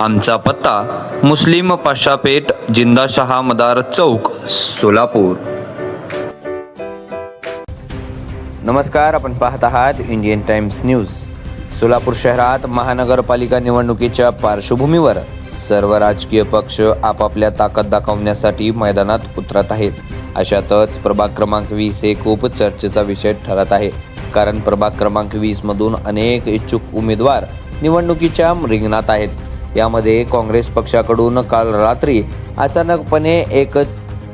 आमचा पत्ता मुस्लिम पाशापेठ जिंदाशहा मदार चौक सोलापूर. नमस्कार आपण पाहत आहात इंडियन टाइम्स न्यूज. सोलापूर शहरात महानगरपालिका निवडणुकीच्या पार्श्वभूमीवर सर्व राजकीय पक्ष आपापल्या ताकद दाखवण्यासाठी मैदानात उतरत आहेत. अशातच प्रभाग क्रमांक वीस हे खूप चर्चेचा विषय ठरत आहे. कारण प्रभाग क्रमांक वीस मधून अनेक इच्छुक उमेदवार निवडणुकीच्या रिंगणात आहेत. यामध्ये काँग्रेस पक्षाकडून काल रात्री अचानकपणे एक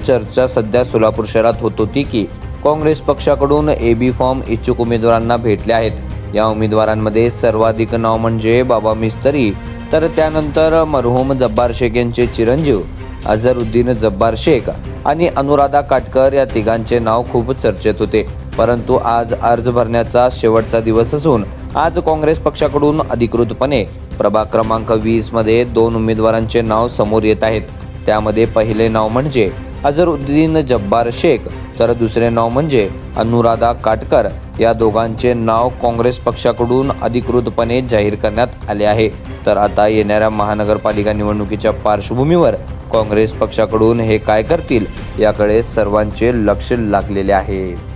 चर्चा सध्या सोलापूर शहरात होत होती की काँग्रेस पक्षाकडून ए बी फॉर्म इच्छुक उमेदवारांना भेटले आहेत. या उमेदवारांमध्ये सर्वाधिक नाव म्हणजे बाबा मिस्तरी तर त्यानंतर मरहूम जब्बार शेख यांचे चिरंजीव अझरुद्दीन जब्बार शेख आणि अनुराधा काटकर या तिघांचे नाव खूप चर्चेत होते. परंतु आज अर्ज भरण्याचा शेवटचा दिवस असून आज काँग्रेस पक्षाकडून अधिकृतपणे प्रभाग क्रमांक वीसमध्ये दोन उमेदवारांचे नाव समोर येत आहेत. त्यामध्ये पहिले नाव म्हणजे अझरुद्दीन जब्बार शेख तर दुसरे नाव म्हणजे अनुराधा काटकर. या दोघांचे नाव काँग्रेस पक्षाकडून अधिकृतपणे जाहीर करण्यात आले आहे. तर आता येणाऱ्या महानगरपालिका निवडणुकीच्या पार्श्वभूमीवर काँग्रेस पक्षाकडून हे काय करतील याकडे सर्वांचे लक्ष लागलेले आहे.